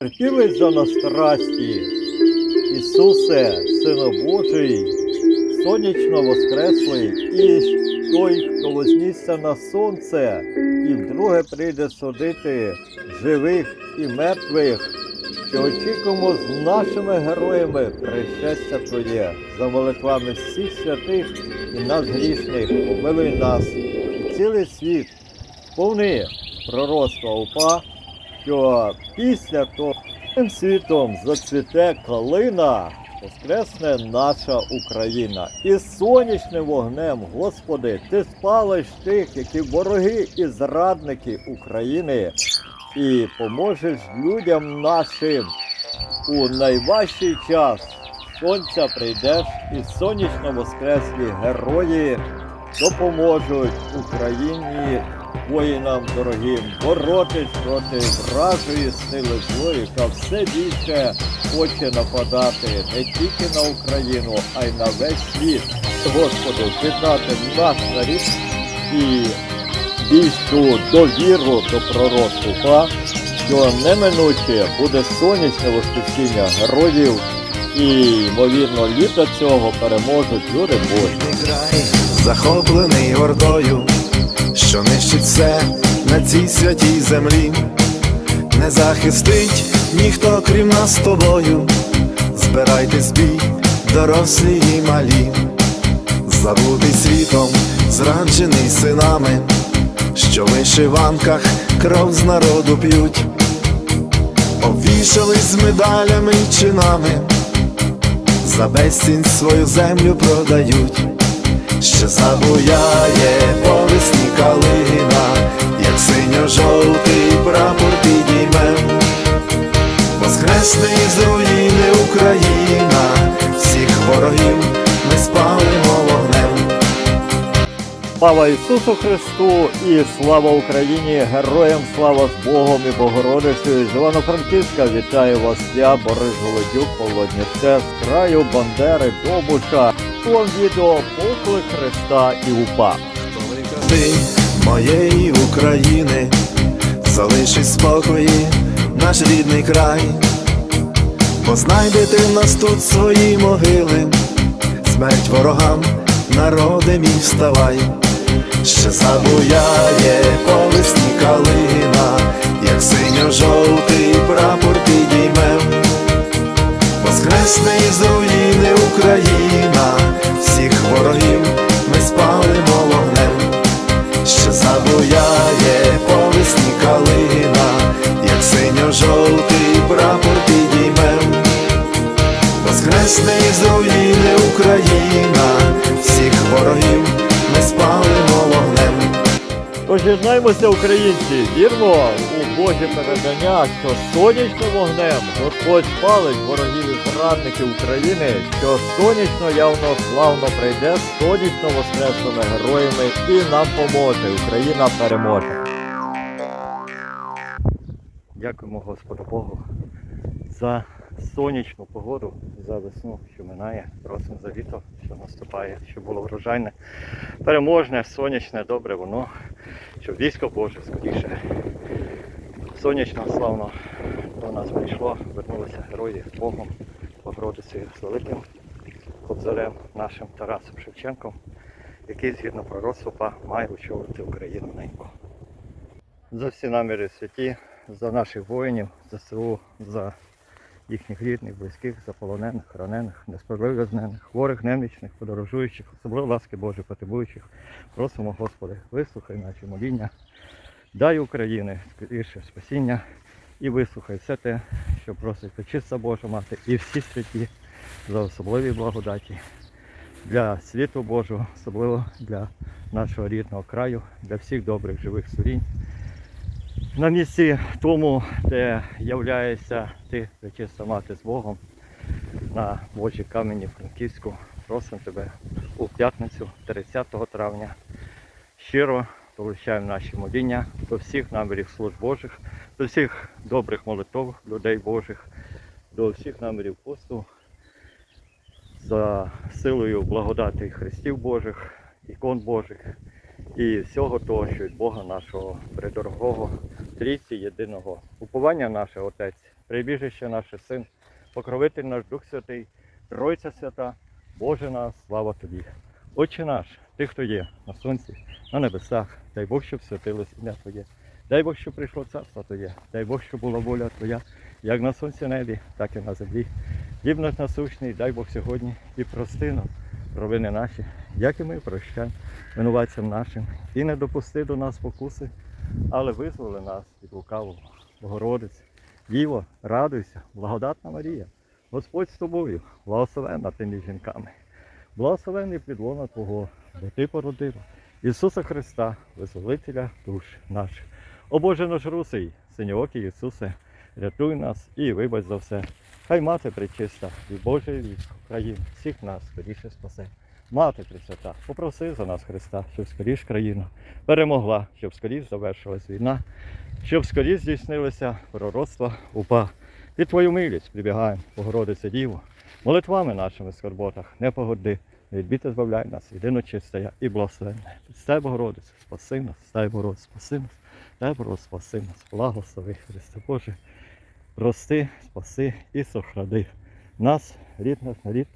Терпілий за нас страсті, Ісусе, Сина Божий, сонячно воскреслий, і той, хто вознісся на сонце, і вдруге прийде судити живих і мертвих, що очікуємо з нашими героями пришестя Твоє, за молитвами всіх святих і нас грішних, помилуй нас, і цілий світ, повний пророцтва упа, що після того цим світом зацвіте калина, воскресне наша Україна. І сонячним вогнем, Господи, Ти спалиш тих, які вороги і зрадники України, і поможеш людям нашим у найважчий час. Сонця прийдеш і сонячно воскреслі герої допоможуть Україні воїнам дорогим боротись проти вражої сили злої, яка все більше хоче нападати не тільки на Україну, а й на весь світ. Господи, з'єднати наш нарід і більшу довіру до пророцтва, що неминуче буде сонячне воскресіння героїв, і, ймовірно, літа цього переможуть люди Божі. захоплений ордою, що нищить все на цій святій землі, не захистить ніхто крім нас з тобою. Збирайте збій, дорослі і малі, забутий світом, зраджений синами, що в вишиванках кров з народу п'ють, обвішались медалями й чинами. За безцінь свою землю продають, що забуяє по весні калина, як синьо-жовтий прапор підіймем, воскресне із руїни Україна, всіх ворогів ми спалимо вогнем. Слава Ісусу Христу і слава Україні! Героям слава з Богом і Богородицею! З Івано-Франківська вітаю вас я, Борис Голодюк, Павло з краю Бандери, Добуша. Вам відео поклик Христа і упа. Ти моєї України, залиши спокої, наш рідний край, бо знайдете в нас тут свої могили, смерть ворогам, народи мій вставай, ще забуяє по весні калина, як синьо-жовтий прапор підіймем, воскресне із руїни Україна, всіх ворогів єднаймося, українці, вірмо у Боже передання, що сонячним вогнем Господь спалить ворогів і зрадників України, що сонячно явно славно прийде, сонячно воскреслими героями і нам поможе. Україна переможе. Дякуємо Господу Богу за сонячну погоду, за весну, що минає. Просимо за літо, що наступає, щоб було врожайне, переможне, сонячне, добре воно, щоб військо Боже скоріше. Сонячно, славно до нас прийшло, вернулися герої Богом, Богородицею з великим кобзарем нашим Тарасом Шевченком, який згідно пророцтва має очолити Україну неньку. За всі наміри святі, за наших воїнів, за СУ, за їхніх рідних, близьких, за полонених, ранених, несправедливо знених, хворих, немічних, подорожуючих, особливо ласки Божої потребуючих. Просимо, Господи, вислухай наші моління, дай України скоріше спасіння і вислухай все те, що просить Пречиста Божа Мати і всі святі за особливі благодаті для світу Божого, особливо для нашого рідного краю, для всіх добрих живих створінь. На місці тому, де являється ти, пречиста мати з Богом, на Божій камені Франківську, просимо тебе у п'ятницю, 30 травня. Щиро долучаємо наші моління до всіх намірів служб Божих, до всіх добрих молитв людей Божих, до всіх намірів посту за силою благодати Христів Божих, ікон Божих і всього того, що від Бога нашого придорогого, трійці єдиного. Уповання наше Отець прибіжище наше син, покровитель наш Дух Святий, Тройця Свята, Боже наш, слава тобі. Отче наш, ти, хто є на сонці, на небесах, дай Бог, щоб святилось ім'я Твоє. Дай Бог, щоб прийшло царство Твоє, дай Бог, щоб була воля Твоя, як на сонці небі, так і на землі. Хліб наш насущний, дай Бог сьогодні і прости нам провини наші, як і ми прощаємо винуватцям нашим. І не допусти до нас покуси, але визволи нас від лукавого. Богородиць, Діво, радуйся, благодатна Марія, Господь з тобою, благословенна ти між жінками. Благословений підлона Твого, бо Ти породила Ісуса Христа, Визволителя душ наших. О Боже наш русий, синьоокий Ісусе, рятуй нас і вибач за все. Хай мати причиста від Божої військ країн, всіх нас скоріше спасе. Мати Пресвята, попроси за нас Христа, щоб скоріш країна перемогла, щоб скоріш завершилась війна, щоб скоріш здійснилося пророцтво упа. Під Твою милість прибігаємо, Богородице Діво, молитвами нашими скорботах, не погоди, не відбіти збавляй нас, єдино чистая і благословенна. Стай, Богородице, спаси нас, стай, Богородице, спаси нас, дай Богородице, спаси нас, благослови, Христе Боже, прости, спаси і сохрани нас, рід наш нарід,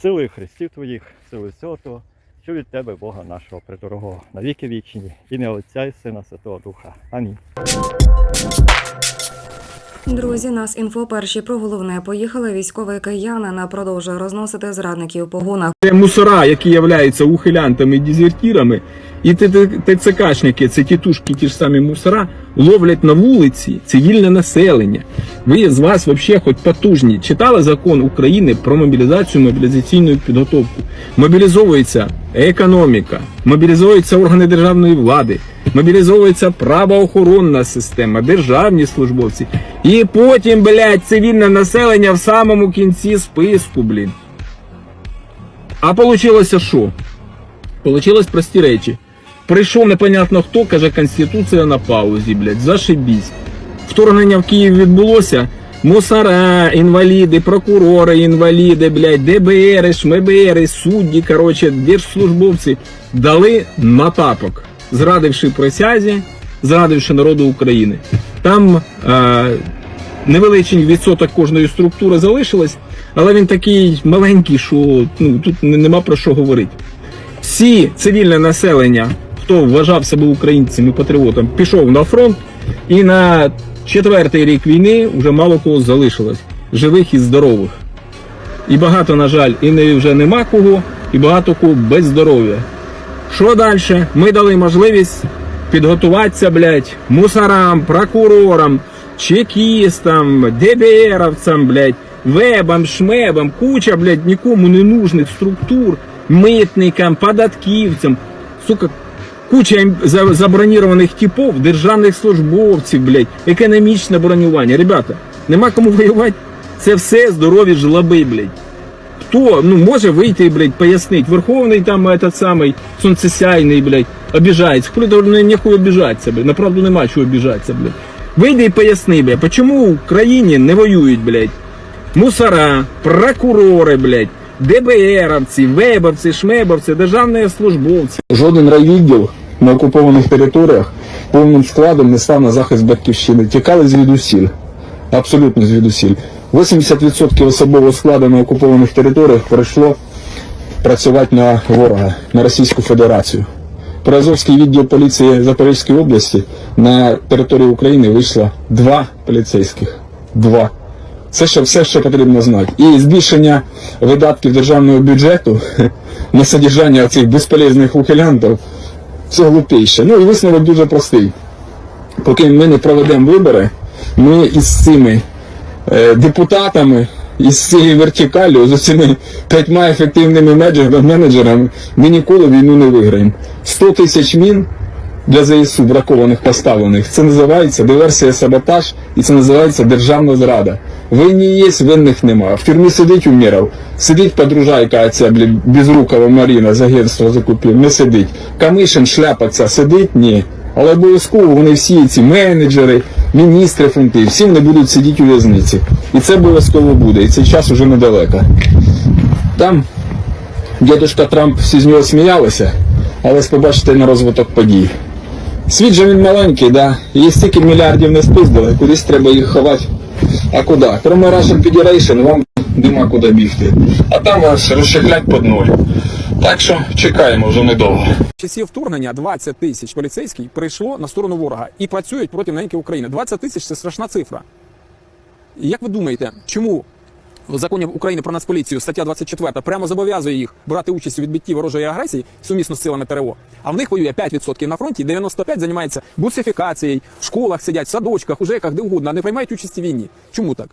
силою Христів Твоїх, силою всього того, що від Тебе, Бога нашого придорогого, на віки вічні, ім'я Отця і Сина Святого Духа. Амінь. Друзі, нас інфо перші про головне. Поїхали військовий киянин продовжує розносити зрадників по гунах. Це мусора, які являються ухилянтами і дезертирами, і ТЦКшники, це тітушки, ті ж самі мусора, ловлять на вулиці цивільне населення. Ви з вас взагалі хоч потужні. Читали закон України про мобілізацію, мобілізаційну підготовку. Мобілізовується економіка, мобілізуються органи державної влади, мобілізовується правоохоронна система, державні службовці. І потім, блядь, цивільне населення в самому кінці списку, блін. А получилося що? Получилось прості речі. Прийшов непонятно хто, каже, Конституція на паузі, блядь, зашибісь. Вторгнення в Київ відбулося. Мусора, інваліди, прокурори, інваліди, блядь, ДБР, ШМБР, судді, коротше, держслужбовці дали на тапок, зрадивши присязі, зрадивши народу України. Там е, невеличкий відсоток кожної структури залишилось, але він такий маленький, що ну, тут нема про що говорити. Всі цивільне населення, хто вважав себе українцем і патріотом, пішов на фронт, і на четвертий рік війни вже мало кого залишилось живих і здорових. І багато, на жаль, і не, вже нема кого, і багато кого без здоров'я. Що далі? Ми дали можливість підготуватися, блядь, мусорам, прокурорам, чекістам, ДБРовцям, блядь, вебам, шмебам, куча, блядь, нікому не нужних структур, митникам, податківцям, сука, куча за- забронірованих типов, державних службовців, блядь, економічне бронювання. Ребята, нема кому воювати. Це все здорові жлоби, блядь. Хто ну може вийти, блядь, пояснить? Верховний там этот самий сонцесяйний, блядь, обіжається. Хули то не нехуй обіжатися, блядь. Направду нема чого обіжатися, блядь. Вийди і поясни, блядь, почому в країні не воюють, блядь, мусора, прокурори, блядь, ДБРовці, вебовці, шмебовці, державні службовці. Жоден райвідділ на окупованих територіях повним складом не став на захист батьківщини. Тікали звідусіль. Абсолютно звідусіль. 80% особового складу на окупованих територіях прийшло працювати на ворога, на Російську Федерацію. Приазовський відділ поліції Запорізької області на території України вийшло два поліцейських. Два. Це ще все, що потрібно знати. І збільшення видатків державного бюджету на содержання цих безполезних ухилянтів це глупіше. Ну і висновок дуже простий. Поки ми не проведемо вибори, ми із цими е, депутатами, із цією вертикаллю, з цими п'ятьма ефективними менеджерами, ми ніколи війну не виграємо. 100 тисяч мін для ЗСУ бракованих поставлених. Це називається диверсія саботаж і це називається державна зрада. Винні є, винних нема. В тюрмі сидить Уміров, сидить подружайка ця блін, безрукова Маріна з агентства закупів, не сидить. Камишин шляпа ця сидить? Ні. Але обов'язково вони всі ці менеджери, міністри фонди, всі вони будуть сидіти у в'язниці. І це обов'язково буде. І цей час уже недалеко. Там дядюшка Трамп всі з нього сміялися, але побачите на розвиток подій. Світ же він маленький, да? І стільки мільярдів не спиздили, кудись треба їх ховати. А куди? Кроме Russian Federation вам нема куди бігти. А там вас розщеплять під ноль. Так що чекаємо вже недовго. часів вторгнення 20 тисяч поліцейських прийшло на сторону ворога і працюють проти неньки України. 20 тисяч це страшна цифра. Як ви думаєте, чому в законі України про нацполіцію стаття 24 прямо зобов'язує їх брати участь у відбитті ворожої агресії сумісно з силами ТРО, а в них воює 5% на фронті, 95% займається бусифікацією, в школах сидять, в садочках, у ЖЕКах, де угодно, а не приймають участь у війні. Чому так?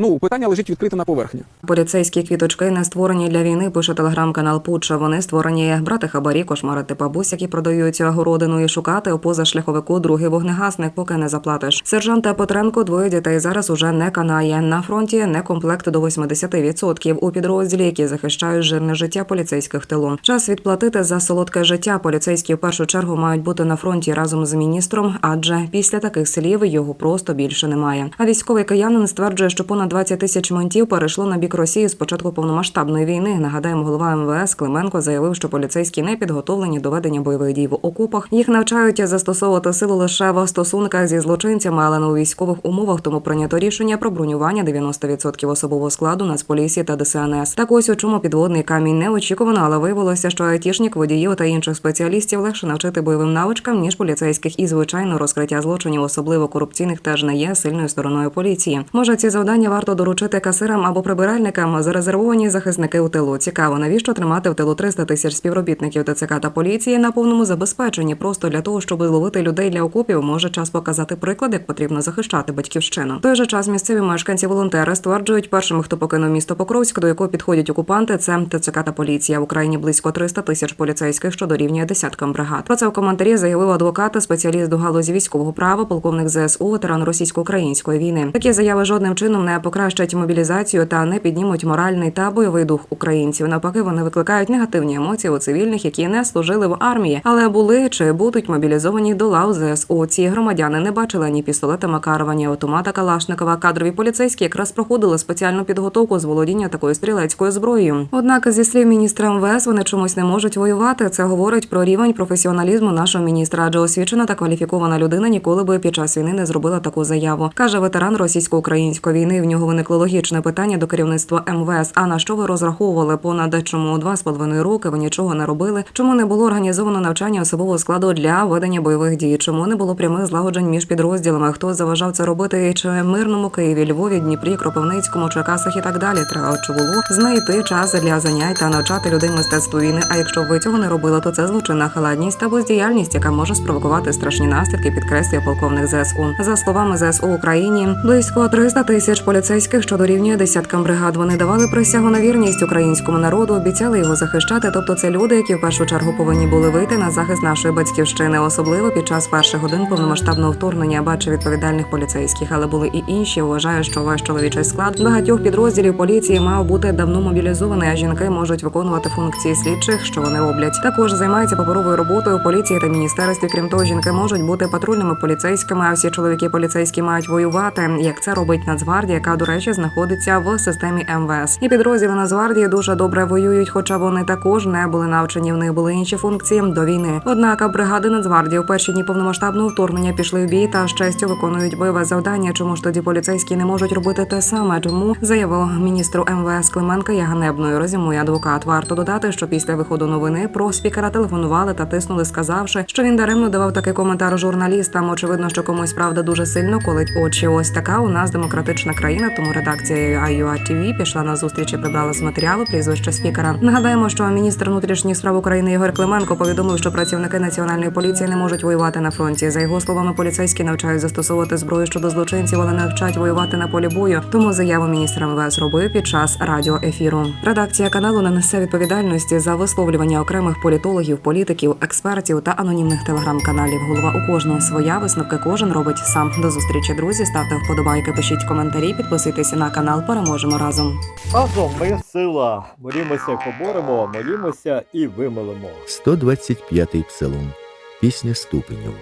Ну, питання лежить відкрите на поверхні. Поліцейські квіточки не створені для війни, пише телеграм-канал Путча. Вони створені брати хабарі, кошмарити бабусь, які продають городину і шукати у позашляховику другий вогнегасник, поки не заплатиш. Сержанта Петренко двоє дітей зараз уже не канає. На фронті не комплект до 80% у підрозділі, які захищають жирне життя поліцейських тилу. Час відплатити за солодке життя. Поліцейські в першу чергу мають бути на фронті разом з міністром, адже після таких слів його просто більше немає. А військовий киянин стверджує, що понад 20 тисяч ментів перейшло на бік Росії з початку повномасштабної війни. Нагадаємо, голова МВС Клименко заявив, що поліцейські не підготовлені до ведення бойових дій в окопах. Їх навчають застосовувати силу лише в стосунках зі злочинцями, але не у військових умовах. Тому прийнято рішення про бронювання 90% особового складу Нацполіції та ДСНС. Так ось у чому підводний камінь неочікувано, але виявилося, що айтішник, водіїв та інших спеціалістів легше навчити бойовим навичкам ніж поліцейських. І звичайно, розкриття злочинів, особливо корупційних, теж не є сильною стороною поліції. Може, ці завдання варто доручити касирам або прибиральникам, зарезервовані захисники у тилу. Цікаво, навіщо тримати в тилу 300 тисяч співробітників ТЦК та поліції на повному забезпеченні, просто для того, щоб зловити людей для окопів, може час показати приклад, як потрібно захищати батьківщину. В той же час місцеві мешканці волонтери стверджують, першими, хто покинув місто Покровськ, до якого підходять окупанти, це ТЦК та поліція. В Україні близько 300 тисяч поліцейських, що дорівнює десяткам бригад. Про це в коментарі заявив адвокат, спеціаліст до галузі військового права, полковник ЗСУ, ветеран російсько-української війни. Такі заяви жодним чином не покращать мобілізацію та не піднімуть моральний та бойовий дух українців. Навпаки, вони викликають негативні емоції у цивільних, які не служили в армії, але були чи будуть мобілізовані до лав ЗСУ. Ці громадяни не бачили ні пістолета Макарова, ні автомата Калашникова. Кадрові поліцейські якраз проходили спеціальну підготовку з володіння такою стрілецькою зброєю. Однак, зі слів міністра МВС, вони чомусь не можуть воювати. Це говорить про рівень професіоналізму нашого міністра, адже освічена та кваліфікована людина ніколи би під час війни не зробила таку заяву. каже ветеран російсько-української війни. Нього виникло логічне питання до керівництва МВС. А на що ви розраховували понад чому два з половиною роки? Ви нічого не робили? Чому не було організовано навчання особового складу для ведення бойових дій? Чому не було прямих злагоджень між підрозділами? Хто заважав це робити? Чи мирному Києві, Львові, Дніпрі, Кропивницькому, Черкасах і так далі? Треба чи було знайти час для занять та навчати людей мистецтву війни. А якщо ви цього не робили, то це злочинна халадність та бездіяльність, яка може спровокувати страшні наслідки, підкреслює полковник ЗСУ. За словами ЗСУ Україні, близько 300 тисяч поліцейських, що дорівнює десяткам бригад. Вони давали присягу на вірність українському народу, обіцяли його захищати. Тобто, це люди, які в першу чергу повинні були вийти на захист нашої батьківщини, особливо під час перших годин повномасштабного вторгнення. Бачу відповідальних поліцейських, але були і інші. Вважаю, що ваш чоловічий склад багатьох підрозділів поліції мав бути давно мобілізований, а жінки можуть виконувати функції слідчих, що вони роблять. Також займаються паперовою роботою поліції та міністерстві. Крім того, жінки можуть бути патрульними поліцейськими, а всі чоловіки поліцейські мають воювати. Як це робить Нацгвардія, яка, до речі, знаходиться в системі МВС. І підрозділи Нацгвардії дуже добре воюють, хоча вони також не були навчені. В них були інші функції до війни. Однак бригади Нацгвардії у перші дні повномасштабного вторгнення пішли в бій та з честю виконують бойове завдання. Чому ж тоді поліцейські не можуть робити те саме? Чому заявив міністру МВС Клименка є ганебною. Резюмує адвокат. Варто додати, що після виходу новини про спікера телефонували та тиснули, сказавши, що він даремно давав такий коментар журналістам. Очевидно, що комусь правда дуже сильно колить очі. Ось така у нас демократична країна. Тому редакція IUA TV пішла на зустріч і прибрала з матеріалу прізвище спікера. Нагадаємо, що міністр внутрішніх справ України Ігор Клименко повідомив, що працівники національної поліції не можуть воювати на фронті. За його словами, поліцейські навчають застосовувати зброю щодо злочинців, але не вчать воювати на полі бою. Тому заяву міністра МВС робив під час радіоефіру. Редакція каналу не несе відповідальності за висловлювання окремих політологів, політиків, експертів та анонімних телеграм-каналів. Голова у кожного своя висновки кожен робить сам. До зустрічі, друзі. Ставте вподобайки, пишіть коментарі, підписуйтеся на канал. Переможемо разом. Разом ми сила. Молімося, поборемо, молімося і вимолимо. 125-й псалом, пісня ступенів.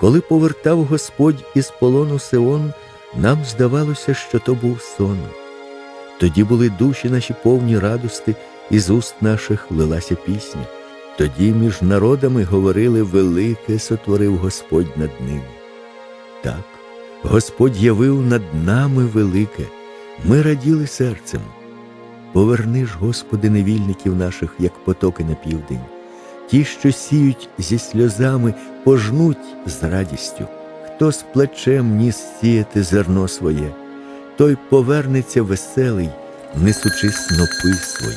Коли повертав Господь із полону Сеон, нам здавалося, що то був сон. Тоді були душі наші повні радости, і з уст наших лилася пісня. Тоді між народами говорили велике сотворив Господь над ними. Так, Господь явив над нами велике, ми раділи серцем. Поверни ж, Господи, невільників наших, як потоки на південь. Ті, що сіють зі сльозами, пожнуть з радістю. Хто з плачем ніс сіяти зерно своє, той повернеться веселий, несучи снопи свої.